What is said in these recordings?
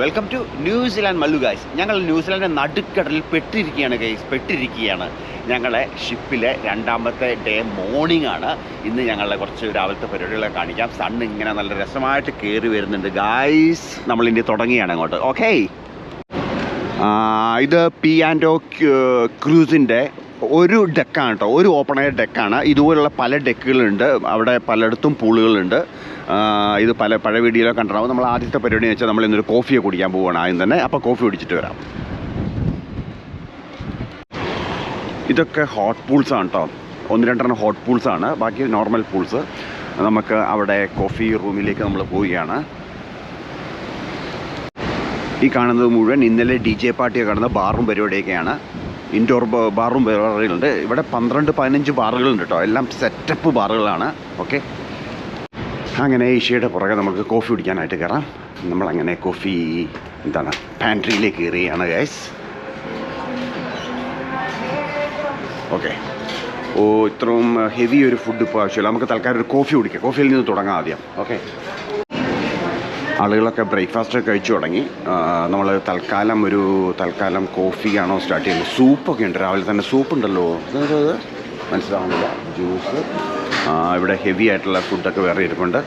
Welcome to New Zealand Mallu guys ഞങ്ങൾ ന്യൂസിലാൻഡിന്റെ നടുക്കടലിൽ പെട്ടിരിക്കുകയാണ് guys പെട്ടിരിക്കുകയാണ്. ഞങ്ങളെ ഷിപ്പിലെ രണ്ടാമത്തെ ഡേ മോർണിംഗ് ആണ്. ഇന്ന് ഞങ്ങളുടെ കുറച്ച് രാവിലത്തെ പരിപാടികളെ കാണിക്കാം. സൺ ഇങ്ങനെ നല്ല രസമായിട്ട് കയറി വരുന്നുണ്ട് ഗായ്സ് നമ്മൾ ഇനി തുടങ്ങിയാണ് അങ്ങോട്ട്. ഓക്കെ ഇത് പി ആൻഡ് ഒ ക്രൂസിന്റെ ഒരു ഡെക്കാണ് കേട്ടോ. ഒരു ഓപ്പൺ എയർ ഡെക്കാണ് ഇതുപോലുള്ള പല ഡെക്കുകളുണ്ട് അവിടെ പലയിടത്തും പൂളുകളുണ്ട് ഇത് പല പഴയ വീഡിയോയിലൊക്കെ കണ്ടിട്ടുണ്ടാവും നമ്മൾ ആദ്യത്തെ പരിപാടി വെച്ചാൽ നമ്മൾ ഇന്നൊരു കോഫിയെ കുടിക്കാൻ പോവുകയാണ് ആദ്യം തന്നെ. അപ്പോൾ കോഫി കുടിച്ചിട്ട് വരാം. ഇതൊക്കെ ഹോട്ട് പൂൾസാണ് കേട്ടോ ഒന്ന് രണ്ടെണ്ണം ഹോട്ട് പൂൾസാണ് ബാക്കി നോർമൽ പൂൾസ് നമുക്ക് അവിടെ കോഫി റൂമിലേക്ക് നമ്മൾ പോവുകയാണ്. ഈ കാണുന്നത് മുഴുവൻ ഇന്നലെ ഡി ജെ പാർട്ടിയൊക്കെ കാണുന്ന ബാറും പരിപാടിയൊക്കെയാണ്. ഇൻഡോർ ബാറും പരിപാടികളുണ്ട്. ഇവിടെ പന്ത്രണ്ട് പതിനഞ്ച് ബാറുകളുണ്ട് കേട്ടോ എല്ലാം സെറ്റപ്പ് ബാറുകളാണ് ഓക്കെ അങ്ങനെ ഏഷ്യയുടെ പുറകെ നമുക്ക് കോഫി കുടിക്കാനായിട്ട് കയറാം. നമ്മളങ്ങനെ കോഫി എന്താണ് പാൻട്രിയിലേക്ക് കയറിയാണ് ഗൈസ് ഓക്കെ ഓ ഇത്രയും ഹെവി ഒരു ഫുഡ് ഇപ്പോൾ ആവശ്യമില്ല. നമുക്ക് തൽക്കാലം ഒരു കോഫി കുടിക്കാം. കോഫിയിൽ നിന്ന് തുടങ്ങാം ആദ്യം. ഓക്കെ ആളുകളൊക്കെ ബ്രേക്ക്ഫാസ്റ്റ് കഴിച്ചു തുടങ്ങി. നമ്മൾ തൽക്കാലം ഒരു തൽക്കാലം കോഫിയാണോ സ്റ്റാർട്ട് ചെയ്യുന്നത്? സൂപ്പൊക്കെ ഉണ്ട്. രാവിലെ തന്നെ സൂപ്പ് ഉണ്ടല്ലോ? മനസ്സിലാവുന്നില്ല. ജ്യൂസ് ഇവിടെ ഹെവി ആയിട്ടുള്ള ഫുഡൊക്കെ വേറെ ഇരിപ്പുണ്ട്.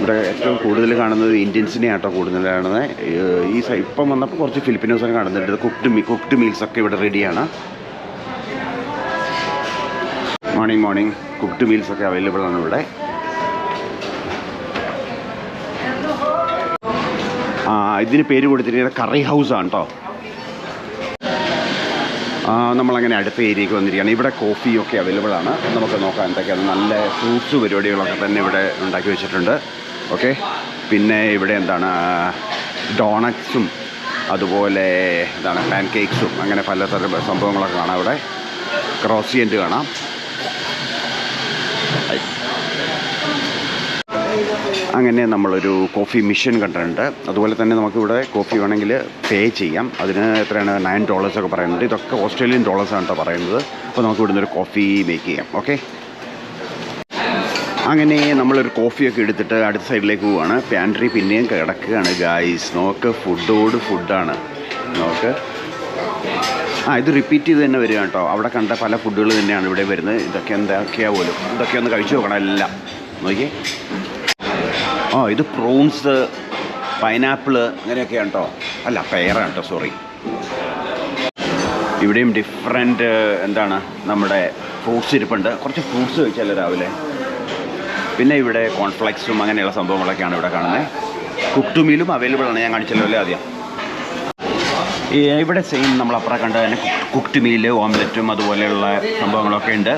ഇവിടെ ഏറ്റവും കൂടുതൽ കാണുന്നത് ഇന്ത്യൻസിനെ ആട്ടോ കൂടുതൽ കാണുന്നത് ഈ ഇപ്പം വന്നപ്പോൾ കുറച്ച് ഫിലിപ്പിനോസൊക്കെ കാണുന്നുണ്ട്. കുക്ക്ഡ് മീ കുക്ക്ഡ് മീൽസ് ഒക്കെ ഇവിടെ റെഡിയാണ് മോർണിംഗ് മോർണിംഗ് കുക്ക്ഡ് മീൽസ് ഒക്കെ അവൈലബിൾ ആണ് ഇവിടെ. ഇതിന് പേര് കൊടുത്തിരിക്കുന്നത് കറി ഹൗസ് ആണ് കേട്ടോ നമ്മളങ്ങനെ അടുത്ത ഏരിയക്ക് വന്നിരിക്കുകയാണ്. ഇവിടെ കോഫിയൊക്കെ അവൈലബിൾ ആണ്. നമുക്ക് നോക്കാം എന്തൊക്കെയാണ് നല്ല ഫ്രൂട്ട്സ് പരിപാടികളൊക്കെ തന്നെ ഇവിടെ ഉണ്ടാക്കി വെച്ചിട്ടുണ്ട്. ഓക്കെ പിന്നെ ഇവിടെ എന്താണ് ഡോണറ്റ്സും അതുപോലെ എന്താണ് പാൻ കേക്ക്സും അങ്ങനെ പലതരം സംഭവങ്ങളൊക്കെ കാണാം ഇവിടെ ക്രോസിയന്റ് കാണാം. അങ്ങനെ നമ്മളൊരു കോഫി മിഷൻ കണ്ടിട്ടുണ്ട്. അതുപോലെ തന്നെ നമുക്കിവിടെ കോഫി വേണമെങ്കിൽ പേ ചെയ്യാം. അതിന് എത്രയാണ്? നയൻ ഡോളേഴ്സൊക്കെ പറയുന്നുണ്ട്. ഇതൊക്കെ ഓസ്ട്രേലിയൻ ഡോളേഴ്സാണ് കേട്ടോ പറയുന്നത്. അപ്പോൾ നമുക്ക് ഇവിടുന്ന് ഒരു കോഫി മേക്ക് ചെയ്യാം. ഓക്കെ? അങ്ങനെ നമ്മളൊരു കോഫിയൊക്കെ എടുത്തിട്ട് അടുത്ത സൈഡിലേക്ക് പോവുകയാണ് പാൻട്രി പിന്നെയും കിടക്കുകയാണ് ഗായ്സ് നോക്ക് ഫുഡോട് ഫുഡാണ് നോക്ക്. ആ ഇത് റിപ്പീറ്റ് ചെയ്ത് തന്നെ വരിക കേട്ടോ അവിടെ കണ്ട പല ഫുഡുകൾ തന്നെയാണ് ഇവിടെ വരുന്നത്. ഇതൊക്കെ എന്തൊക്കെയാ പോലും? ഇതൊക്കെ ഒന്ന് കഴിച്ചു നോക്കണം എല്ലാം. നോക്കിയേ. ആ ഇത് പ്രോൺസ് പൈനാപ്പിൾ അങ്ങനെയൊക്കെയാണ് കേട്ടോ അല്ല പെയറാണ് കേട്ടോ സോറി ഇവിടെയും ഡിഫറെന്റ് എന്താണ് നമ്മുടെ ഫ്രൂട്ട്സ് ഇരിപ്പുണ്ട്. കുറച്ച് ഫ്രൂട്ട്സ് കഴിച്ചല്ലോ രാവിലെ? പിന്നെ ഇവിടെ കോൺഫ്ലെക്സും അങ്ങനെയുള്ള സംഭവങ്ങളൊക്കെയാണ് ഇവിടെ കാണുന്നത് കുക്ക്ഡ് മീലും അവൈലബിൾ ആണ്. ഞാൻ കാണിച്ചല്ലോ അല്ലേ ആദ്യം? ഇവിടെ സെയിം നമ്മൾ അപ്പുറം കണ്ട തന്നെ കുക്ട് മീൽ ഓംലെറ്റും അതുപോലെയുള്ള സംഭവങ്ങളൊക്കെ ഉണ്ട്.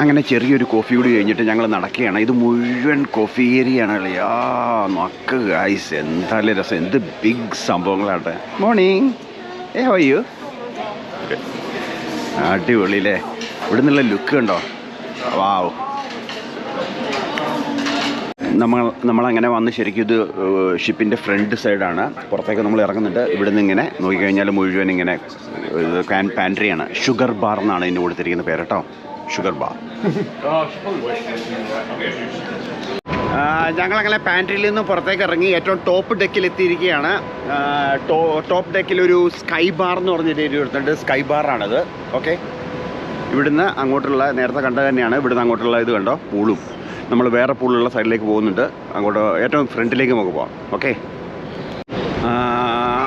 അങ്ങനെ ചെറിയൊരു കോഫി കൂടി കഴിഞ്ഞിട്ട് ഞങ്ങൾ നടക്കുകയാണ്. ഇത് മുഴുവൻ കോഫി ഏരിയയാണ് കളിയാ മക്ക ഗൈസ് എന്തായാലും രസം. എന്ത് ബിഗ് സംഭവങ്ങളാട്ടെ. മോർണിംഗ് ഏ ഹോയ്യു അടിപൊളിയില്ലേ? ഇവിടെ നിന്നുള്ള ലുക്ക് ഉണ്ടോ വാവ് നമ്മൾ നമ്മളങ്ങനെ വന്ന് ശരിക്കും ഇത് ഷിപ്പിന്റെ ഫ്രണ്ട് സൈഡാണ് പുറത്തേക്ക് നമ്മൾ ഇറങ്ങുന്നുണ്ട്. ഇവിടുന്ന് ഇങ്ങനെ നോക്കിക്കഴിഞ്ഞാൽ മുഴുവൻ ഇങ്ങനെ ഇത് പാൻ പാൻട്രിയാണ് ഷുഗർ ബാർ എന്നാണ് ഇതിന് കൊടുത്തിരിക്കുന്ന പേര് കേട്ടോ. Sugar bar. ഞങ്ങളങ്ങനെ പാൻട്രിയിൽ നിന്ന് പുറത്തേക്ക് ഇറങ്ങി ഏറ്റവും ടോപ്പ് ഡെക്കിൽ എത്തിയിരിക്കുകയാണ്. ടോപ്പ് ഡെക്കിൽ ഒരു സ്കൈ ബാർ എന്ന് പറഞ്ഞൊരു ഏരിയ കൊടുത്തിട്ടുണ്ട് സ്കൈ ബാറാണത് ഓക്കെ ഇവിടുന്ന് അങ്ങോട്ടുള്ള നേരത്തെ കണ്ടത് തന്നെയാണ്. ഇവിടുന്ന് അങ്ങോട്ടുള്ള ഇത് കണ്ടോ? പൂളും. നമ്മൾ വേറെ പൂളുള്ള സൈഡിലേക്ക് പോകുന്നുണ്ട്. അങ്ങോട്ട് ഏറ്റവും ഫ്രണ്ടിലേക്ക് നമുക്ക് പോകാം ഓക്കെ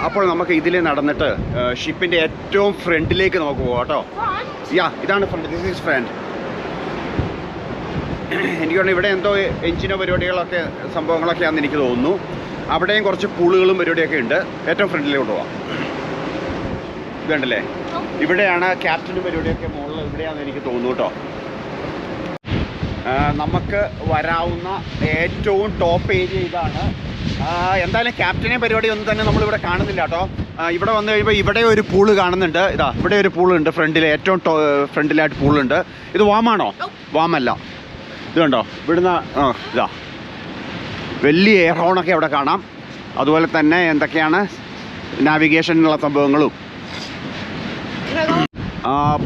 അപ്പോൾ നമുക്ക് ഇതിൽ നടന്നിട്ട് ഷിപ്പിന്റെ ഏറ്റവും ഫ്രണ്ടിലേക്ക് നമുക്ക് പോകാം കേട്ടോ. യാ ഇതാണ് ഫ്രണ്ട് ദിസ് ഈസ് ഫ്രണ്ട് എനിക്ക് തോന്നുന്നു ഇവിടെ എന്തോ എഞ്ചിനോ പരിപാടികളൊക്കെ സംഭവങ്ങളൊക്കെയാണെന്ന് എനിക്ക് തോന്നുന്നു. അവിടെയും കുറച്ച് പൂളുകളും പരിപാടിയൊക്കെ ഉണ്ട്. ഏറ്റവും ഫ്രണ്ടിലേക്ക് പോവാം ഇതുണ്ടല്ലേ? ഇവിടെയാണ് ക്യാപ്റ്റനും പരിപാടിയൊക്കെ മുകളിൽ ഇവിടെയാണെന്ന് എനിക്ക് തോന്നുന്നു കേട്ടോ. നമുക്ക് വരാവുന്ന ഏറ്റവും ടോപ്പ് ഏരിയ ഇതാണ് എന്തായാലും ക്യാപ്റ്റനെ പരിപാടി ഒന്നും തന്നെ നമ്മളിവിടെ കാണുന്നില്ല കേട്ടോ. ഇവിടെ വന്നു കഴിയുമ്പോൾ ഇവിടെ ഒരു പൂൾ കാണുന്നുണ്ട്. ഇതാ ഇവിടെ ഒരു പൂളുണ്ട് ഫ്രണ്ടിൽ ഏറ്റവും ഫ്രണ്ടിലായിട്ട് പൂളുണ്ട്. ഇത് വാമാണോ വാമല്ല ഇത് കണ്ടോ? ഇവിടുന്ന് ആ ഇതാ. വലിയ എയർ ഹോണൊക്കെ ഇവിടെ കാണാം. അതുപോലെ തന്നെ എന്തൊക്കെയാണ്? നാവിഗേഷനുള്ള സംഭവങ്ങളും.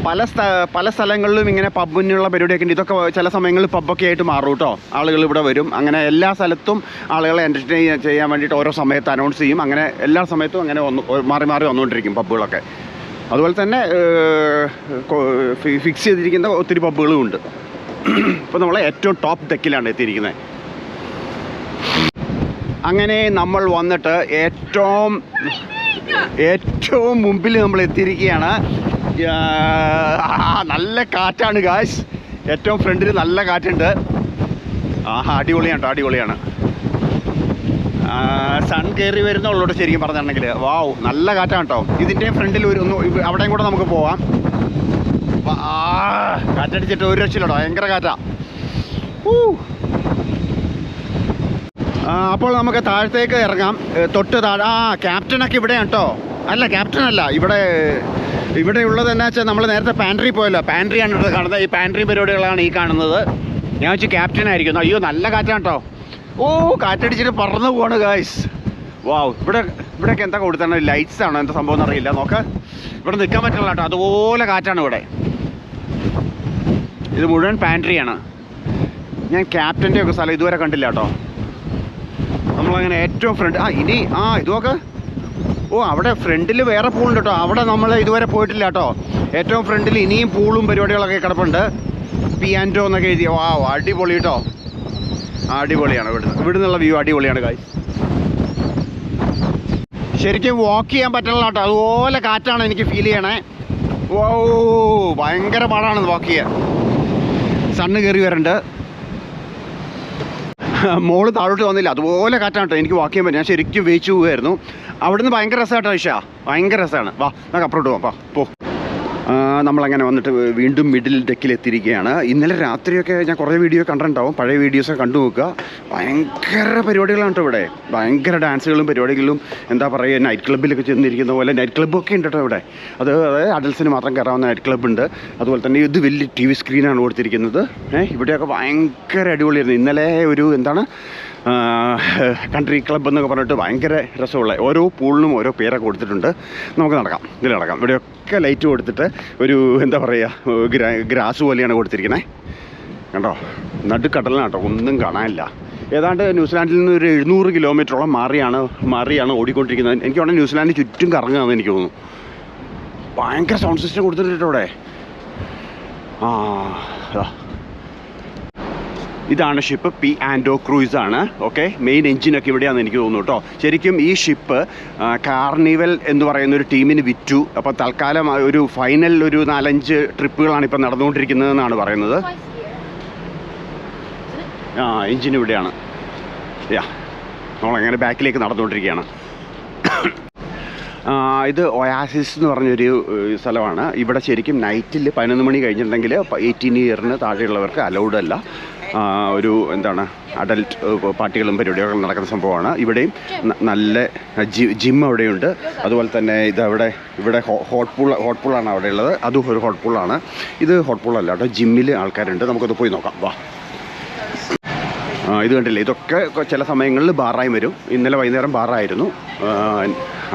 പല സ്ഥ പല സ്ഥലങ്ങളിലും ഇങ്ങനെ പബ്ബിനുള്ള പരിപാടിയൊക്കെ ഉണ്ട്. ഇതൊക്കെ ചില സമയങ്ങളിൽ പബ്ബൊക്കെ ആയിട്ട് മാറും കേട്ടോ ആളുകൾ ഇവിടെ വരും. അങ്ങനെ എല്ലാ സ്ഥലത്തും ആളുകളെ എന്റർടൈൻ ചെയ്യാൻ വേണ്ടിയിട്ട് ഓരോ സമയത്ത് അനൗൺസ് ചെയ്യും. അങ്ങനെ എല്ലാ സമയത്തും അങ്ങനെ വന്നു മാറി മാറി വന്നുകൊണ്ടിരിക്കും പബ്ബുകളൊക്കെ അതുപോലെ തന്നെ ഫിക്സ് ചെയ്തിരിക്കുന്ന ഒത്തിരി പബ്ബുകളും ഉണ്ട്. ഇപ്പോൾ നമ്മൾ ഏറ്റവും ടോപ്പ് ഡെക്കിലാണ് എത്തിയിരിക്കുന്നത് അങ്ങനെ നമ്മൾ വന്നിട്ട് ഏറ്റവും ഏറ്റവും മുമ്പിൽ നമ്മൾ എത്തിയിരിക്കുകയാണ് നല്ല കാറ്റാണ് ഗായ്സ് ഏറ്റവും ഫ്രണ്ടിൽ നല്ല കാറ്റുണ്ട്. ആഹാ അടിപൊളിയാണ് കേട്ടോ അടിപൊളിയാണ്. സൺ കയറി വരുന്നുള്ളൂ ശരിക്കും പറഞ്ഞിട്ടുണ്ടെങ്കിൽ വാവ് നല്ല കാറ്റാണ് കേട്ടോ. ഇതിന്റെയും ഫ്രണ്ടിൽ ഒരു ഒന്ന് അവിടെയും കൂടെ നമുക്ക് പോവാം. കാറ്റടിച്ചിട്ട് ഒരു രക്ഷയില്ലട്ടോ ഭയങ്കര കാറ്റാ. അപ്പോൾ നമുക്ക് താഴത്തേക്ക് ഇറങ്ങാം. തൊട്ട് താഴെ ആ ക്യാപ്റ്റനൊക്കെ ഇവിടെയാണ് കേട്ടോ. അല്ല ക്യാപ്റ്റൻ അല്ല ഇവിടെ ഇവിടെ ഉള്ളത് എന്നാ വെച്ചാൽ നമ്മൾ നേരത്തെ പാൻട്രി പോയല്ലോ. പാൻട്രിയാണ് ഇവിടെ കാണുന്നത്. ഈ പാൻട്രി പരിപാടികളാണ് ഈ കാണുന്നത്. ഞാൻ വെച്ച് ക്യാപ്റ്റൻ ആയിരിക്കുന്നു. അയ്യോ നല്ല കാറ്റാണ് കേട്ടോ ഓ കാറ്റടിച്ചിട്ട് പറന്നു പോവാണ് ഗായ്സ് വാവ് ഇവിടെ ഇവിടെയൊക്കെ എന്താ കൊടുത്താണ് ലൈറ്റ്സ് ആണോ? എന്താ സംഭവം എന്നറിയില്ല. നോക്ക്. ഇവിടെ നിൽക്കാൻ പറ്റില്ല കേട്ടോ. അതുപോലെ കാറ്റാണ് ഇവിടെ. ഇത് മുഴുവൻ പാൻട്രിയാണ് ഞാൻ ക്യാപ്റ്റന്റെ ഒക്കെ സ്ഥലം ഇതുവരെ കണ്ടില്ല കേട്ടോ. നമ്മളങ്ങനെ ഏറ്റവും ഫ്രണ്ട് ആ ഇനി ആ ഇത് നോക്ക്. ഓ അവിടെ ഫ്രണ്ടിൽ വേറെ പൂളുണ്ട് കേട്ടോ അവിടെ നമ്മൾ ഇതുവരെ പോയിട്ടില്ല കേട്ടോ ഏറ്റവും ഫ്രണ്ടിൽ ഇനിയും പൂളും പരിപാടികളൊക്കെ കിടപ്പുണ്ട്. പിയാന്റോ എന്നൊക്കെ എഴുതി. വാ അടിപൊളി കേട്ടോ അടിപൊളിയാണ് ഇവിടുന്ന്. ഇവിടെ നിന്നുള്ള വ്യൂ അടിപൊളിയാണ് കായ് ശരിക്കും വാക്ക് ചെയ്യാൻ പറ്റില്ല കേട്ടോ അതുപോലെ കാറ്റാണ് എനിക്ക് ഫീൽ ചെയ്യണേ. ഓ ഭയങ്കര പാടാണ് വാക്ക് ചെയ്യാൻ. സണ്ണ് കയറി വരണ്ട്. മോൾ താഴോട്ട് വന്നില്ല. അതുപോലെ കാറ്റാണ് എനിക്ക് വാക്ക് ചെയ്യാൻ പറ്റും ഞാൻ ശരിക്കും വെയിച്ച് പോവുമായിരുന്നു അവിടുന്ന് ഭയങ്കര രസമായിട്ടോ ഇഷ. ഭയങ്കര രസമാണ്. വാ നമുക്ക് അപ്പുറോട്ട് പോവാം. പോ. നമ്മളങ്ങനെ വന്നിട്ട് വീണ്ടും മിഡിൽ ഡെക്കിൽ എത്തിയിരിക്കുകയാണ് ഇന്നലെ രാത്രിയൊക്കെ ഞാൻ കുറേ വീഡിയോ കണ്ടിട്ടുണ്ടാവും. പഴയ വീഡിയോസൊക്കെ കണ്ടു നോക്കുക. ഭയങ്കര പരിപാടികളാണ് ഇവിടെ. ഭയങ്കര ഡാൻസുകളും പരിപാടികളും എന്താ പറയുക നൈറ്റ് ക്ലബ്ബിലൊക്കെ ചെന്നിരിക്കുന്ന പോലെ നൈറ്റ് ക്ലബ്ബൊക്കെ ഉണ്ട് ഇവിടെ. അത് അതായത് അഡൽസിന് മാത്രം കയറാവുന്ന നൈറ്റ് ക്ലബ്ബുണ്ട് അതുപോലെ തന്നെ ഇത് വലിയ ടി വി സ്ക്രീനാണ് കൊടുത്തിരിക്കുന്നത്. ഏഹ് ഇവിടെയൊക്കെ ഭയങ്കര അടിപൊളിയായിരുന്നു. ഇന്നലെ ഒരു എന്താണ് കൺട്രി ക്ലബ് എന്നൊക്കെ പറഞ്ഞിട്ട് ഭയങ്കര രസമുള്ള ഓരോ പൂളിനും ഓരോ പേരൊക്കെ കൊടുത്തിട്ടുണ്ട്. നമുക്ക് നടക്കാം. ഇതിൽ നടക്കാം. ഇവിടെയൊക്കെ ലൈറ്റ് കൊടുത്തിട്ട് ഒരു എന്താ പറയുക ഗ്രാസ് പോലെയാണ് കൊടുത്തിരിക്കുന്നത് കണ്ടോ? കേട്ടോ ഒന്നും കാണാനില്ല. ഏതാണ്ട് ന്യൂസിലാൻഡിൽ നിന്ന് ഒരു എഴുന്നൂറ് കിലോമീറ്ററോളം മാറിയാണ് മാറിയാണ് ഓടിക്കൊണ്ടിരിക്കുന്നത്. എനിക്ക് വേണമെങ്കിൽ ന്യൂസിലാൻഡ് ചുറ്റും കറങ്ങുകയെന്ന് എനിക്ക് തോന്നുന്നു. ഭയങ്കര സൗണ്ട് സിസ്റ്റം കൊടുത്തിട്ടുണ്ട് ഇവിടെ. ആ. ഇതാണ് ship P and O cruise ആണ്. ഓക്കെ മെയിൻ എഞ്ചിനൊക്കെ ഇവിടെയാണെന്ന് എനിക്ക് തോന്നുന്നു കേട്ടോ ശരിക്കും ഈ ഷിപ്പ് കാർണിവൽ എന്ന് പറയുന്ന ഒരു ടീമിന് വിറ്റു. അപ്പോൾ തൽക്കാലം ഒരു ഫൈനൽ ഒരു നാലഞ്ച് ട്രിപ്പുകളാണ് ഇപ്പോൾ നടന്നുകൊണ്ടിരിക്കുന്നതെന്നാണ് പറയുന്നത്. ആ എഞ്ചിൻ ഇവിടെയാണ്. യാ നമ്മളങ്ങനെ ബാക്കിലേക്ക് നടന്നുകൊണ്ടിരിക്കുകയാണ്. ഇത് ഒയാസിസ് എന്ന് പറഞ്ഞൊരു സ്ഥലമാണ്. ഇവിടെ ശരിക്കും നൈറ്റിൽ പതിനൊന്ന് മണി കഴിഞ്ഞിട്ടുണ്ടെങ്കിൽ എയ്റ്റീൻ ഇയറിന് താഴെയുള്ളവർക്ക് അലൗഡ് അല്ല. ഒരു എന്താണ് അഡൽട്ട് പാർട്ടികളും പരിപാടികളും നടക്കുന്ന സംഭവമാണ്. ഇവിടെയും നല്ല ജി അവിടെയുണ്ട്. അതുപോലെ തന്നെ ഇത് അവിടെ ഇവിടെ ഹോട്ട് പൂൾ ഹോട്ട് പൂളാണ് അവിടെ ഉള്ളത്. അതും ഒരു ഹോട്ട് പൂളാണ് ഇത് ഹോട്ട് പൂളല്ല കേട്ടോ. ജിമ്മിൽ ആൾക്കാരുണ്ട്. നമുക്കത് പോയി നോക്കാം. വാ. ഇത് കണ്ടില്ലേ? ഇതൊക്കെ ചില സമയങ്ങളിൽ ബാറായി വരും. ഇന്നലെ വൈകുന്നേരം ബാറായിരുന്നു.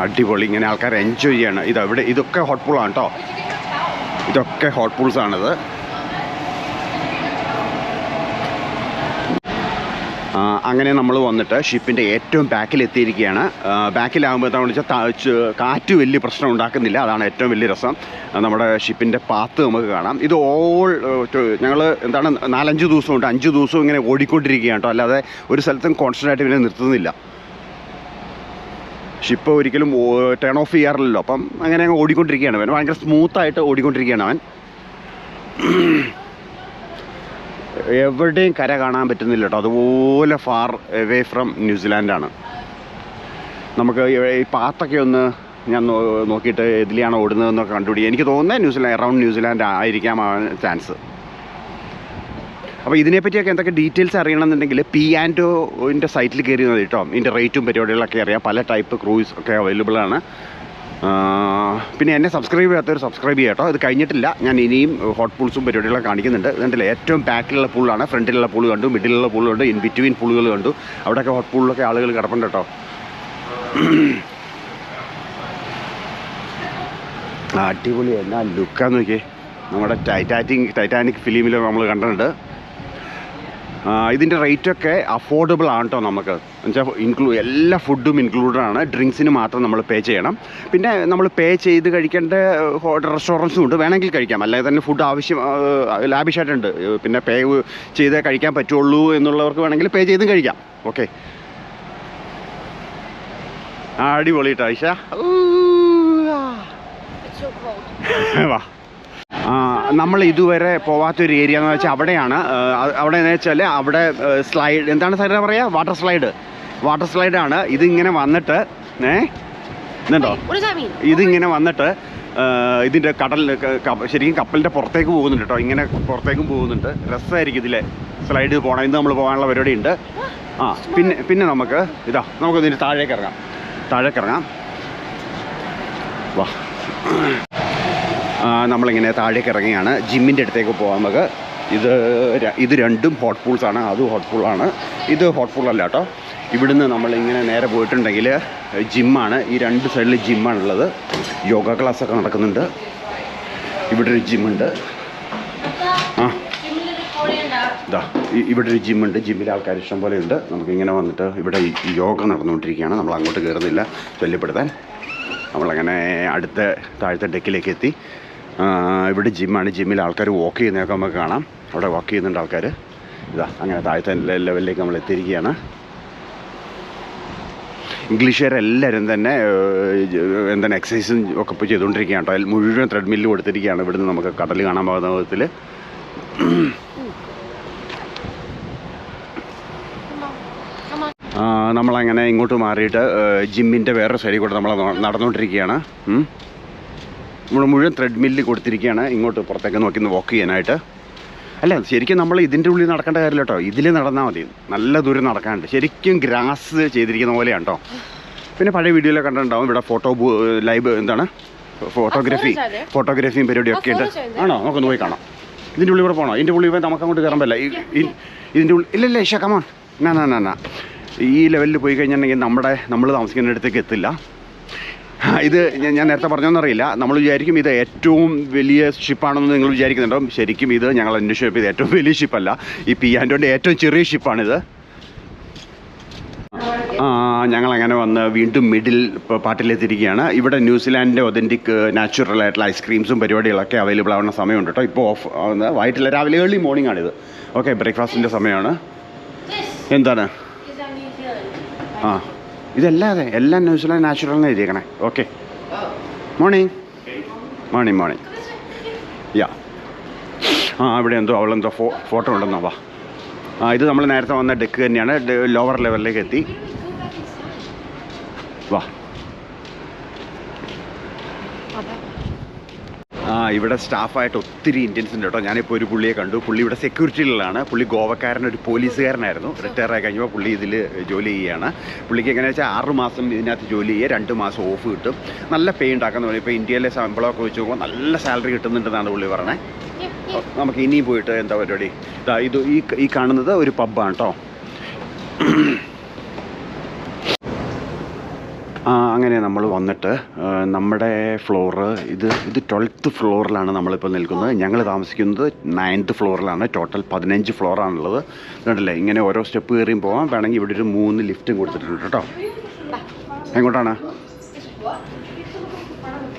അടിപൊളി. ഇങ്ങനെ ആൾക്കാർ എൻജോയ് ചെയ്യാണ്. ഇത് അവിടെ ഇതൊക്കെ ഹോട്ട് പൂളാണ് കേട്ടോ. ഇതൊക്കെ ഹോട്ട് പൂൾസ് ആണിത് ആ, അങ്ങനെ നമ്മൾ വന്നിട്ട് ഷിപ്പിന്റെ ഏറ്റവും ബാക്കിൽ എത്തിയിരിക്കുകയാണ് ബാക്കിലാകുമ്പോൾ എന്താണെന്ന് വെച്ചാൽ കാറ്റ് വലിയ പ്രശ്നം ഉണ്ടാക്കുന്നില്ല. അതാണ് ഏറ്റവും വലിയ രസം. നമ്മുടെ ഷിപ്പിന്റെ പാത്ത് നമുക്ക് കാണാം. ഇത് ഓൾ ഞങ്ങൾ എന്താണ് നാലഞ്ച് ദിവസം ഉണ്ട്. അഞ്ച് ദിവസവും ഇങ്ങനെ ഓടിക്കൊണ്ടിരിക്കുകയാണ് കേട്ടോ. അല്ലാതെ ഒരു സ്ഥലത്തും കോൺസ്റ്റന്റ് ആയിട്ട് ഇവനെ നിർത്തുന്നില്ല. ഷിപ്പ് ഒരിക്കലും ടേൺ ഓഫ് ചെയ്യാറില്ലല്ലോ. അപ്പം അങ്ങനെ അങ്ങ് ഓടിക്കൊണ്ടിരിക്കുകയാണ് അവൻ. ഭയങ്കര സ്മൂത്തായിട്ട് ഓടിക്കൊണ്ടിരിക്കുകയാണ് അവൻ. എവിടെയും കര കാണാൻ പറ്റുന്നില്ല കേട്ടോ അതുപോലെ ഫാർ എവേ ഫ്രം ന്യൂസിലാൻഡാണ് നമുക്ക് ഈ- പാത്തൊക്കെ ഒന്ന് ഞാൻ നോക്കിയിട്ട് ഓടുന്നത് ഓടുന്നതെന്നൊക്കെ കണ്ടുപിടിക്കുക എനിക്ക് തോന്നുന്നത് New Zealand around New Zealand ആയിരിക്കാം ചാൻസ് അപ്പോൾ ഇതിനെപ്പറ്റിയൊക്കെ എന്തൊക്കെ ഡീറ്റെയിൽസ് അറിയണമെന്നുണ്ടെങ്കിൽ പി ആൻഡോന്റെ സൈറ്റിൽ കയറി മതി കേട്ടോ ഇതിന്റെ റേറ്റും പരിപാടികളൊക്കെ അറിയാം. പല ടൈപ്പ് ക്രൂയിസ് ഒക്കെ അവൈലബിൾ ആണ്. പിന്നെ എന്നെ സബ്സ്ക്രൈബ് ചെയ്യാത്തവർ സബ്സ്ക്രൈബ് ചെയ്യാം കേട്ടോ. ഇത് കഴിഞ്ഞിട്ടില്ല. ഞാൻ ഇനിയും ഹോട്ട് പൂൾസും പരിപാടികളൊക്കെ കാണിക്കുന്നുണ്ട്. ഇതിന്റെ ഏറ്റവും ബാക്കിലുള്ള പൂളാണ് ഫ്രണ്ടിലുള്ള പൂൾ കണ്ടു മിഡിലുള്ള പൂൾ കണ്ടു ഇൻ ബിറ്റ്വീൻ പൂളുകൾ കണ്ടു. അവിടെയൊക്കെ ഹോട്ട് പൂളിലൊക്കെ ആളുകൾ കിടപ്പുണ്ട് കേട്ടോ. അടിപൊളി. എന്നാ ലുക്കാന്ന് നോക്കിയേ. നമ്മുടെ ടൈറ്റാറ്റിക് ടൈറ്റാനിക് ഫിലിമിൽ നമ്മൾ കണ്ടിട്ടുണ്ട്. ഇതിന്റെ റേറ്റൊക്കെ അഫോർഡബിൾ ആണ് കേട്ടോ നമുക്ക്. എന്നുവെച്ചാൽ ഇൻക്ലൂ എല്ലാ ഫുഡും ഇൻക്ലൂഡഡ് ആണ്. ഡ്രിങ്ക്സിന് മാത്രം നമ്മൾ പേ ചെയ്യണം. പിന്നെ നമ്മൾ പേ ചെയ്ത് കഴിക്കേണ്ട റെസ്റ്റോറൻസും ഉണ്ട്. വേണമെങ്കിൽ കഴിക്കാം. അല്ലാതെ തന്നെ ഫുഡ് ആവശ്യം ലാബിഷായിട്ടുണ്ട് പിന്നെ പേ ചെയ്തേ കഴിക്കാൻ പറ്റുള്ളൂ എന്നുള്ളവർക്ക് വേണമെങ്കിൽ പേ ചെയ്തും കഴിക്കാം. ഓക്കെ ആ അടിപൊളി കേട്ടോ ഐഷ. വാ. നമ്മൾ ഇതുവരെ പോവാത്തൊരു ഏരിയ എന്ന് വെച്ചാൽ അവിടെയാണ്. അവിടെ എന്ന് വെച്ചാൽ അവിടെ സ്ലൈഡ് എന്താണ് സാറിന് പറയുക വാട്ടർ സ്ലൈഡ് വാട്ടർ സ്ലൈഡാണ് ഇതിങ്ങനെ വന്നിട്ട് ഏ? ഇതുണ്ടോ? ഇതിങ്ങനെ വന്നിട്ട് ഇതിന്റെ കടൽ ശരിക്കും കപ്പലിന്റെ പുറത്തേക്ക് പോകുന്നുണ്ട് കേട്ടോ ഇങ്ങനെ പുറത്തേക്കും പോകുന്നുണ്ട്. രസമായിരിക്കും ഇതിലെ സ്ലൈഡ് പോകണം ഇന്ന് നമ്മൾ പോകാനുള്ള പരിപാടി ഉണ്ട് ആ പിന്നെ പിന്നെ നമുക്ക് ഇതാ നമുക്ക് ഇതിന്റെ താഴേക്ക് ഇറങ്ങാം. താഴേക്ക് ഇറങ്ങാം. വാ. നമ്മളിങ്ങനെ താഴേക്ക് ഇറങ്ങിയാണ് ജിമ്മിന്റെ അടുത്തേക്ക് പോകാം നമുക്ക്. ഇത് ഇത് രണ്ടും ഹോട്ട് പൂൾസാണ് അതും ഹോട്ട് പൂളാണ് ഇത് ഹോട്ട് പൂളല്ല കേട്ടോ. ഇവിടുന്ന് നമ്മളിങ്ങനെ നേരെ പോയിട്ടുണ്ടെങ്കിൽ ജിമ്മാണ്. ഈ രണ്ട് സൈഡിൽ ജിമ്മാണുള്ളത്. യോഗ ക്ലാസ്സൊക്കെ നടക്കുന്നുണ്ട്. ഇവിടെ ഒരു ജിമ്മുണ്ട്. ആ. ഇതാ ഇവിടെ ഒരു ജിമ്മുണ്ട്. ജിമ്മിൽ ആൾക്കാർ ഇഷ്ടം പോലെ ഉണ്ട്. നമുക്കിങ്ങനെ വന്നിട്ട് ഇവിടെ യോഗ നടന്നുകൊണ്ടിരിക്കുകയാണ്. നമ്മൾ അങ്ങോട്ട് കയറുന്നില്ല. ശല്യപ്പെടുത്താൻ നമ്മളങ്ങനെ അടുത്ത താഴത്തെ ഡെക്കിലേക്ക് എത്തി. ഇവിടെ ജിമ്മാണ്. ജിമ്മിൽ ആൾക്കാർ വാക്ക് ചെയ്യുന്നതൊക്കെ നമുക്ക് കാണാം. അവിടെ വാക്ക് ചെയ്യുന്നുണ്ട് ആൾക്കാർ ഇതാ അങ്ങനെ താഴത്തെ ലെവലിലേക്ക് നമ്മൾ എത്തിയിരിക്കുകയാണ്. ഇംഗ്ലീഷുകാരെല്ലാവരും തന്നെ എന്താണ് എക്സസൈസും ഒക്കെ ഇപ്പോൾ ചെയ്തുകൊണ്ടിരിക്കുകയാണ് കേട്ടോ. അതിൽ മുഴുവൻ ത്രെഡ്മില്ല് കൊടുത്തിരിക്കുകയാണ് ഇവിടുന്ന് നമുക്ക് കടൽ കാണാൻ പോകുന്ന വിധത്തിൽ. നമ്മളങ്ങനെ ഇങ്ങോട്ട് മാറിയിട്ട് ജിമ്മിന്റെ വേറെ സൈഡിൽ കൂടെ നമ്മൾ നടന്നുകൊണ്ടിരിക്കുകയാണ്. നമ്മൾ മുഴുവൻ ത്രെഡ്മില്ല് കൊടുത്തിരിക്കുകയാണ്. ഇങ്ങോട്ട് പുറത്തേക്ക് നോക്കി വോക്ക് ചെയ്യാനായിട്ട്. അല്ല ശരിക്കും നമ്മൾ ഇതിന്റെ ഉള്ളിൽ നടക്കേണ്ട കാര്യമില്ല കേട്ടോ ഇതിൽ നടന്നാൽ മതി. നല്ല ദൂരം നടക്കാനുണ്ട്. ശരിക്കും ഗ്രാസ് ചെയ്തിരിക്കുന്ന പോലെയാണ് കേട്ടോ പിന്നെ പഴയ വീഡിയോയിലൊക്കെ കണ്ടിട്ടുണ്ടാവും. ഇവിടെ ഫോട്ടോ ലൈവ് എന്താണ്? ഫോട്ടോഗ്രാഫി. ഫോട്ടോഗ്രാഫിയും പരിപാടിയൊക്കെ ഒക്കെ ഉണ്ട് ആണോ? നമുക്ക് പോയി കാണാം. ഇതിന്റെ ഉള്ളിൽ ഇവിടെ പോകണോ ഇതിന്റെ ഉള്ളിൽ പോയി നമുക്ക് അങ്ങോട്ട് കയറാൻ പറ്റില്ല. ഇതിന്റെ ഉള്ളിൽ ഇല്ല ഇല്ല ഇഷ കമാൺ നാ നാ നാ നാ. ഈ ലെവലിൽ പോയി കഴിഞ്ഞിട്ടുണ്ടെങ്കിൽ നമ്മുടെ നമ്മൾ താമസിക്കുന്ന അടുത്തേക്ക് എത്തില്ല. ഇത് ഞാൻ നേരത്തെ പറഞ്ഞോന്നറിയില്ല. നമ്മൾ വിചാരിക്കും ഇത് ഏറ്റവും വലിയ ഷിപ്പാണെന്ന് നിങ്ങൾ വിചാരിക്കുന്നുണ്ടോ ശരിക്കും ഇത് ഞങ്ങൾ അന്വേഷിച്ചപ്പോൾ ഇത് ഏറ്റവും വലിയ ഷിപ്പല്ല ഈ പി ആൻഡോന്റെ ഏറ്റവും ചെറിയ ഷിപ്പാണിത് ആ, ഞങ്ങളങ്ങനെ വന്ന് വീണ്ടും മിഡിൽ പാട്ടിലെത്തിയിരിക്കുകയാണ്. ഇവിടെ ന്യൂസിലാൻഡിന്റെ ഒതന്റിക് നാച്ചുറൽ ആയിട്ടുള്ള ഐസ്ക്രീംസും പരിപാടികളൊക്കെ അവൈലബിൾ ആവുന്ന സമയമുണ്ട് കേട്ടോ ഇപ്പോൾ ഓഫ് ആവുന്ന വൈകിട്ടില്ല. രാവിലെ ഏർലി മോർണിംഗ് ആണിത്. ഓക്കെ ബ്രേക്ക്ഫാസ്റ്റിന്റെ സമയമാണ്. എന്താണ്? ആ. ഇതല്ലാതെ എല്ലാം ന്യൂസിലാൻഡ് നാച്ചുറൽ എന്ന് എഴുതിയേക്കണേ. Okay morning morning morning yeah ആ ഇവിടെ എന്തോ അവളെന്തോ ഫോ ഫോട്ടോ ഉണ്ടെന്നോ വാ. ആ ഇത് നമ്മൾ നേരത്തെ വന്ന ഡെക്ക് തന്നെയാണ്. ലോവർ ലെവലിലേക്ക് എത്തി. വാ. ഇവിടെ സ്റ്റാഫായിട്ട് ഒത്തിരി ഇന്ത്യൻസ് ഉണ്ട് കേട്ടോ. ഞാനിപ്പോൾ ഒരു പുള്ളിയെ കണ്ടു. പുള്ളി ഇവിടെ സെക്യൂരിറ്റിയിലാണ് പുള്ളി ഗോവക്കാരൻ ഒരു പോലീസുകാരനായിരുന്നു. റിട്ടയർ ആയി കഴിഞ്ഞപ്പോൾ പുള്ളി ഇതിൽ ജോലി ചെയ്യുകയാണ്. പുള്ളിക്ക് എങ്ങനെയാ വെച്ചാൽ ആറ് മാസം ഇതിനകത്ത് ജോലി ചെയ്യുക രണ്ട് മാസം ഓഫ് കിട്ടും. നല്ല പേ ഉണ്ടാക്കുന്ന പോലെ ഇപ്പോൾ ഇന്ത്യയിലെ ശമ്പളമൊക്കെ വെച്ച് നോക്കുമ്പോൾ നല്ല സാലറി കിട്ടുന്നുണ്ടെന്നാണ് പുള്ളി പറഞ്ഞത്. നമുക്ക് ഇനിയും പോയിട്ട് എന്താ പരിപാടി? ഇതാ ഇത് ഈ കാണുന്നത് ഒരു പബ്ബാണ് കേട്ടോ. ആ അങ്ങനെ നമ്മൾ വന്നിട്ട് നമ്മുടെ ഫ്ലോറ് ഇത് ഇത് ട്വൽത്ത് ഫ്ലോറിലാണ് നമ്മളിപ്പോൾ നിൽക്കുന്നത്. ഞങ്ങൾ താമസിക്കുന്നത് നയൻത്ത് ഫ്ലോറിലാണ് ടോട്ടൽ പതിനഞ്ച് ഫ്ലോറാണുള്ളത് കണ്ടില്ലേ? ഇങ്ങനെ ഓരോ സ്റ്റെപ്പ് കയറിയും പോകാം വേണമെങ്കിൽ ഇവിടെ ഒരു മൂന്ന് ലിഫ്റ്റും കൊടുത്തിട്ടുണ്ട് കേട്ടോ. എങ്ങോട്ടാണ്?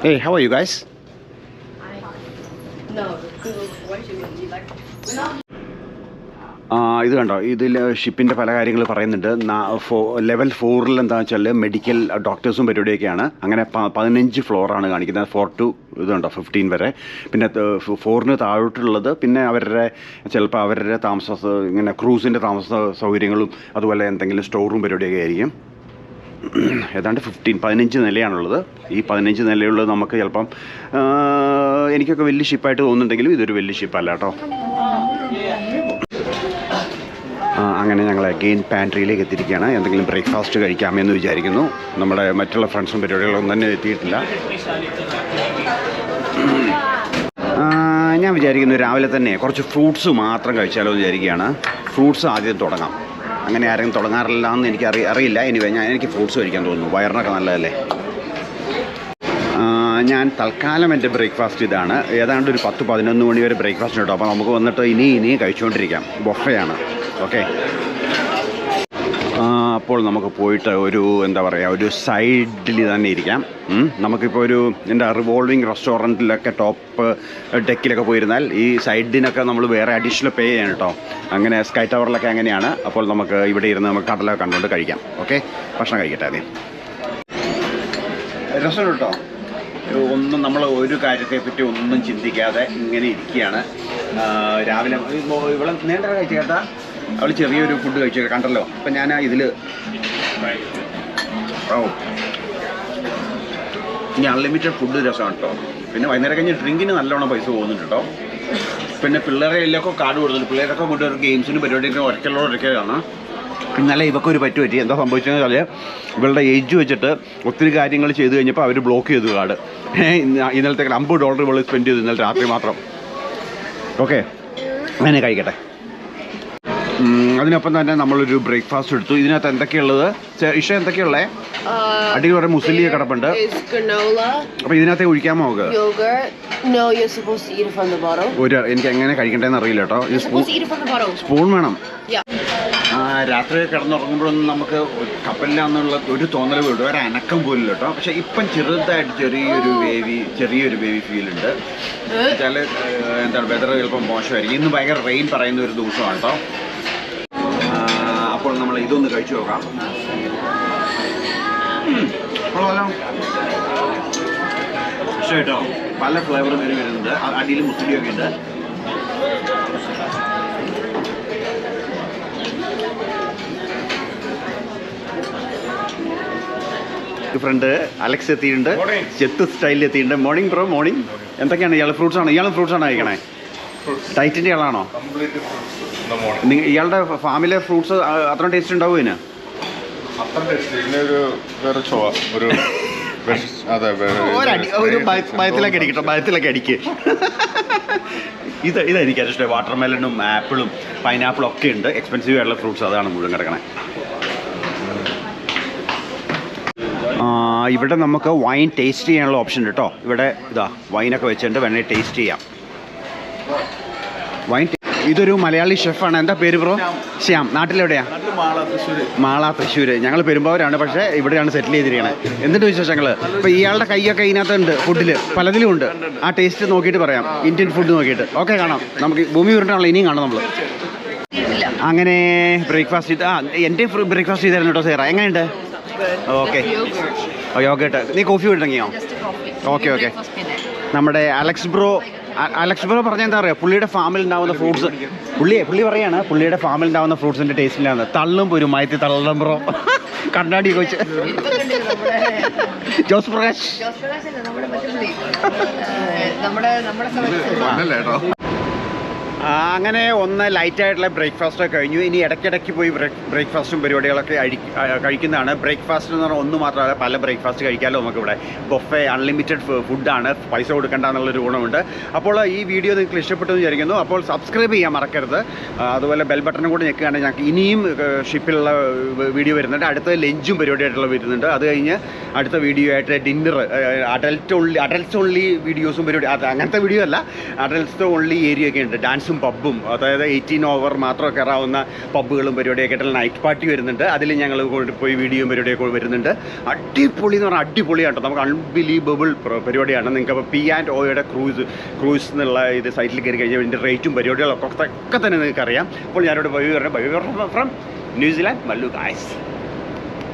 ഏയ് ഹൗ യു ഗൈസ് ഇത് കണ്ടോ? ഇതിൽ ഷിപ്പിന്റെ പല കാര്യങ്ങൾ പറയുന്നുണ്ട്. ലെവൽ ഫോറിൽ എന്താ വെച്ചാൽ മെഡിക്കൽ ഡോക്ടേഴ്സും പരിപാടിയൊക്കെയാണ്. അങ്ങനെ പതിനഞ്ച് ഫ്ലോറാണ് കാണിക്കുന്നത്. ഫോർ ടു ഇതുണ്ടോ ഫിഫ്റ്റീൻ വരെ. പിന്നെ ഫോറിന് താഴോട്ടുള്ളത്. പിന്നെ അവരുടെ ചിലപ്പോൾ അവരുടെ താമസ ഇങ്ങനെ ക്രൂസിന്റെ താമസ സൗകര്യങ്ങളും അതുപോലെ എന്തെങ്കിലും സ്റ്റോർ റൂം പരിപാടിയൊക്കെ ആയിരിക്കും. ഏതാണ്ട് ഫിഫ്റ്റീൻ പതിനഞ്ച് നിലയാണുള്ളത്. ഈ പതിനഞ്ച് നിലയുള്ളത് നമുക്ക് ചിലപ്പം എനിക്കൊക്കെ വലിയ ഷിപ്പായിട്ട് തോന്നുന്നുണ്ടെങ്കിലും ഇതൊരു വലിയ ഷിപ്പല്ല കേട്ടോ. അങ്ങനെ ഞങ്ങൾ അഗെയിൻ പാൻട്രിയിലേക്ക് എത്തിയിരിക്കുകയാണ്. എന്തെങ്കിലും ബ്രേക്ക്ഫാസ്റ്റ് കഴിക്കാമെന്ന് വിചാരിക്കുന്നു. നമ്മുടെ മറ്റുള്ള ഫ്രണ്ട്സും പരിപാടികളൊന്നും തന്നെ എത്തിയിട്ടില്ല. ഞാൻ വിചാരിക്കുന്നു രാവിലെ തന്നെ കുറച്ച് ഫ്രൂട്ട്സ് മാത്രം കഴിച്ചാലോ എന്ന് വിചാരിക്കുകയാണ്. ഫ്രൂട്ട്സ് ആദ്യം തുടങ്ങാം. അങ്ങനെ ആരെങ്കിലും തുടങ്ങാറില്ല എന്ന് എനിക്ക് അറി അറിയില്ല. എനിവേ ഞാൻ എനിക്ക് ഫ്രൂട്ട്സ് കഴിക്കാൻ തോന്നുന്നു. വയറിനൊക്കെ നല്ലതല്ലേ? ഞാൻ തൽക്കാലം എന്റെ ബ്രേക്ക്ഫാസ്റ്റ് ഇതാണ്. ഏതാണ്ട് ഒരു പത്ത് പതിനൊന്ന് മണി വരെ ബ്രേക്ക്ഫാസ്റ്റ് കേട്ടോ അപ്പോൾ നമുക്ക് വന്നിട്ട് ഇനി ഇനി കഴിച്ചുകൊണ്ടിരിക്കാം. ബൊഫയാണ്. ഓക്കെ. അപ്പോൾ നമുക്ക് പോയിട്ട് ഒരു എന്താ പറയുക ഒരു സൈഡിൽ തന്നെ ഇരിക്കാം. നമുക്കിപ്പോൾ ഒരു എന്താ റിവോൾവിങ് റെസ്റ്റോറന്റിലൊക്കെ ടോപ്പ് ഡെക്കിലൊക്കെ പോയിരുന്നാൽ ഈ സൈഡിനൊക്കെ നമ്മൾ വേറെ അഡീഷണൽ പേ ചെയ്യണം കേട്ടോ. അങ്ങനെ സ്കൈ ടവറിലൊക്കെ അങ്ങനെയാണ്. അപ്പോൾ നമുക്ക് ഇവിടെ ഇരുന്ന് നമുക്ക് കടലൊക്കെ കണ്ടുകൊണ്ട് കഴിക്കാം. ഓക്കെ? ഭക്ഷണം കഴിക്കട്ടെ ആദ്യം. രസം കേട്ടോ. ഒന്നും നമ്മൾ ഒരു കാര്യത്തെപ്പറ്റി ഒന്നും ചിന്തിക്കാതെ ഇങ്ങനെ ഇരിക്കുകയാണ്. രാവിലെ ഇവിടെ നേരത്തെ കഴിച്ചു കേട്ടാ അവൾ ചെറിയൊരു ഫുഡ് കഴിച്ചു കണ്ടല്ലോ. അപ്പം ഞാൻ ഇതിൽ ഓ ഇനി അൺലിമിറ്റഡ് ഫുഡ് രസമാണ് കേട്ടോ പിന്നെ വൈകുന്നേരം കഴിഞ്ഞ് ഡ്രിങ്കിന് നല്ലോണം പൈസ പോകുന്നുണ്ട് കേട്ടോ പിന്നെ പിള്ളേരെ എല്ലാം കാർഡ് കൊടുത്തിട്ടുണ്ട് പിള്ളേരൊക്കെ കൊണ്ട് ഗെയിംസിന് പരിപാടിയൊക്കെ ഒരക്കലോട് ഒരക്കലാണ് ഇന്നലെ ഇവർക്ക് ഒരു പറ്റു പറ്റി. എന്താ സംഭവിച്ചതെന്ന് വെച്ചാൽ ഇവളുടെ ഏജ് വെച്ചിട്ട് ഒത്തിരി കാര്യങ്ങൾ ചെയ്തു കഴിഞ്ഞപ്പോൾ അവർ ബ്ലോക്ക് ചെയ്തു കാർഡ്. ഇന്നലത്തെ അമ്പത് ഡോളർ ഇവൾ സ്പെൻഡ് ചെയ്തു ഇന്നലെ രാത്രി മാത്രം. ഓക്കെ അങ്ങനെ കഴിക്കട്ടെ. അതിനൊപ്പം തന്നെ നമ്മളൊരു ബ്രേക്ക്ഫാസ്റ്റ് എടുത്തു. ഇതിനകത്ത് എന്തൊക്കെയുള്ളത്? ഇഷ എന്തൊക്കെയുള്ളേ? Uh, അടിയിൽ കുറേ മുസ്ലി കിടപ്പുണ്ട്. അപ്പൊ ഇതിനകത്ത് ഒഴിക്കാമോ നമുക്ക്. ഒരു എനിക്ക് എങ്ങനെ കഴിക്കണ്ടെന്ന് അറിയില്ല കേട്ടോ. സ്പൂൺ വേണം. രാത്രി കിടന്നുറങ്ങുമ്പോഴൊന്നും നമുക്ക് കപ്പലിലാന്നുള്ള ഒരു തോന്നൽ വീടും ഒരു അനക്കം പോലും കേട്ടോ. പക്ഷെ ഇപ്പം ചെറുതായിട്ട് ചെറിയൊരു വേവി ചെറിയൊരു വേവി ഫീൽ ഉണ്ട്. വെച്ചാൽ എന്താണ് വെതർ ചിലപ്പോൾ മോശമായിരിക്കും. ഇന്ന് ഭയങ്കര റെയിൻ പറയുന്ന ഒരു ദിവസമാണ് കേട്ടോ. അപ്പോൾ നമ്മൾ ഇതൊന്ന് കഴിച്ചു നോക്കാം. ഉം, കൊള്ളാലോ. പക്ഷേ കേട്ടോ പല ഫ്ലേവറും ഇതിൽ വരുന്നുണ്ട്. അടിയിൽ മുസ്ലിയൊക്കെ ഉണ്ട്. ഫ്രണ്ട് അലക്സ് എത്തിയിട്ടുണ്ട്. ചെത്ത് സ്റ്റൈലിൽ എത്തിയിട്ടുണ്ട്. മോർണിംഗ് ബ്രോ മോർണിംഗ് എന്തൊക്കെയാണ്? ഇയാൾ ഫ്രൂട്ട്സ് ആണ്. ഇയാൾ ഫ്രൂട്ട്സ് ആണ് കഴിക്കണേ. ഡയറ്റിന്റെ ആളാണോ? ഇയാളുടെ ഫാമിലെ ഫ്രൂട്ട്സ് അത്ര ടേസ്റ്റ് ഉണ്ടാവും ഇതിന്? അത്ര ടേസ്റ്റ് ഇതിനൊരു വേറെ ചൊവ ഒരു അതെ ഒരു ഭയത്തിലൊക്കെ അടിക്കട്ടോ ഭയത്തിലൊക്കെ അടിക്ക്. ഇത് ഇതായിരിക്കും ഇഷ്ടം. വാട്ടർമെലണും ആപ്പിളും പൈനാപ്പിളും ഒക്കെ ഉണ്ട്. എക്സ്പെൻസീവ് ആയിട്ടുള്ള ഫ്രൂട്ട്സ് അതാണ് മുഴുവൻ കിടക്കണേ. ഇവിടെ നമുക്ക് വൈൻ ടേസ്റ്റ് ചെയ്യാനുള്ള ഓപ്ഷൻ ഉണ്ട് കേട്ടോ. ഇവിടെ ഇതാ വൈനൊക്കെ വെച്ചിട്ടുണ്ട്. വേണമെങ്കിൽ ടേസ്റ്റ് ചെയ്യാം. വൈൻ ഇതൊരു മലയാളി ഷെഫാണ്. എന്താ പേര് ബ്രോ? ശ്യാം. നാട്ടിലെവിടെയാ? മാള തൃശ്ശൂർ ഞങ്ങൾ പെരുമ്പാവൂരാണ് പക്ഷേ ഇവിടെയാണ് സെറ്റിൽ ചെയ്തിരിക്കുന്നത് എന്തുണ്ട് വിശേഷങ്ങൾ ഇപ്പോൾ ഇയാളുടെ കൈയൊക്കെ ഇതിനകത്തുണ്ട് ഫുഡിൽ പലതിലും ഉണ്ട്. ആ ടേസ്റ്റ് നോക്കിയിട്ട് പറയാം. ഇന്ത്യൻ ഫുഡ് നോക്കിയിട്ട്. ഓക്കെ കാണാം. നമുക്ക് ഭൂമി ഉരുണ്ടാണല്ലോ ഇനിയും കാണാം നമ്മൾ അങ്ങനെ ബ്രേക്ക്ഫാസ്റ്റ് ചെയ്ത് ആ എന്റെ ബ്രേക്ക്ഫാസ്റ്റ് ചെയ്തായിരുന്നു കേട്ടോ സേറ? എങ്ങനെയുണ്ട്? ഓക്കെ യോഗട്ട് നീ കോഫി തുടങ്ങിയോ ഓക്കെ ഓക്കെ നമ്മുടെ അലക്സ് ബ്രോ അലക്സ് ബ്രോ പറഞ്ഞ എന്താ പറയുക പുള്ളിയുടെ ഫാമിൽ ഉണ്ടാവുന്ന ഫ്രൂട്ട്സ് പുള്ളിയെ പുള്ളി പറയാണ് പുള്ളിയുടെ ഫാമിൽ ഉണ്ടാവുന്ന ഫ്രൂട്ട്സിന്റെ ടേസ്റ്റിലാണ് തള്ളും ഒരു മയത്തി തള്ളം ബ്രോ. കണ്ണാടി കോച്ച്. ജോസ് പ്രകാശ്. നമ്മുടെ നമ്മുടെ നമ്മുടെ സ്ഥലത്ത് മണ്ണല്ലേ കേട്ടോ ആ, അങ്ങനെ ഒന്ന് ലൈറ്റായിട്ടുള്ള ബ്രേക്ക്ഫാസ്റ്റ് ഒക്കെ കഴിഞ്ഞു. ഇനി ഇടയ്ക്കിടയ്ക്ക് പോയി ബ്രേക്ക്ഫാസ്റ്റും പരിപാടികളൊക്കെ കഴിക്കുന്നതാണ്. ബ്രേക്ക്ഫാസ്റ്റ് എന്ന് പറഞ്ഞാൽ ഒന്ന് മാത്രമല്ല പല ബ്രേക്ക്ഫാസ്റ്റ് കഴിക്കാമല്ലോ നമുക്കിവിടെ. ബൊഫെ അൺലിമിറ്റഡ് ഫുഡാണ് പൈസ കൊടുക്കേണ്ട എന്നുള്ളൊരു ഗുണമുണ്ട്. അപ്പോൾ ഈ വീഡിയോ നിങ്ങൾക്ക് ഇഷ്ടപ്പെട്ടു എന്ന് വിചാരിക്കുന്നു. അപ്പോൾ സബ്സ്ക്രൈബ് ചെയ്യാൻ മറക്കരുത്. അതുപോലെ ബെൽ ബട്ടണും കൂടി ഞെക്കുകയാണെങ്കിൽ ഞങ്ങൾക്ക് ഇനിയും ഷിപ്പിലുള്ള വീഡിയോ വരുന്നുണ്ട്. അടുത്ത ലഞ്ചും പരിപാടിയായിട്ടുള്ള വരുന്നുണ്ട്. അത് കഴിഞ്ഞ് അടുത്ത വീഡിയോ ആയിട്ട് dinner adult only adults only വീഡിയോസും പരിപാടി അങ്ങനത്തെ വീഡിയോ അല്ല. അഡൽട്ട്സ് ഓൺലി ഏരിയ ഒക്കെ ഉണ്ട്. ഡാൻസും പബ്ബും അതായത് എയ്റ്റീൻ ഓവർ മാത്രം കയറാവുന്ന പബ്ബുകളും പരിപാടിയൊക്കെ ആയിട്ട് നൈറ്റ് പാർട്ടി വരുന്നുണ്ട്. അതിൽ ഞങ്ങൾ പോയി വീഡിയോ പരിപാടിയൊക്കെ വരുന്നുണ്ട്. അടിപൊളി എന്ന് പറഞ്ഞാൽ അടിപൊളിയാണ് നമുക്ക് അൺബിലീവബിൾ പരിപാടിയാണ്. നിങ്ങൾക്ക് അപ്പോൾ പി ആൻഡ് ഒയുടെ ക്രൂസ് ക്രൂസ് എന്നുള്ള ഇത് സൈറ്റിൽ കയറി കഴിഞ്ഞാൽ ഇതിന്റെ റേറ്റും പരിപാടികളൊക്കെ ഒക്കെ തന്നെ നിങ്ങൾക്ക് അറിയാം അപ്പോൾ ഞാനിവിടെ ബൈ പറഞ്ഞു ഫ്രം ന്യൂസിലാൻഡ് മല്ലു ഗായ്സ്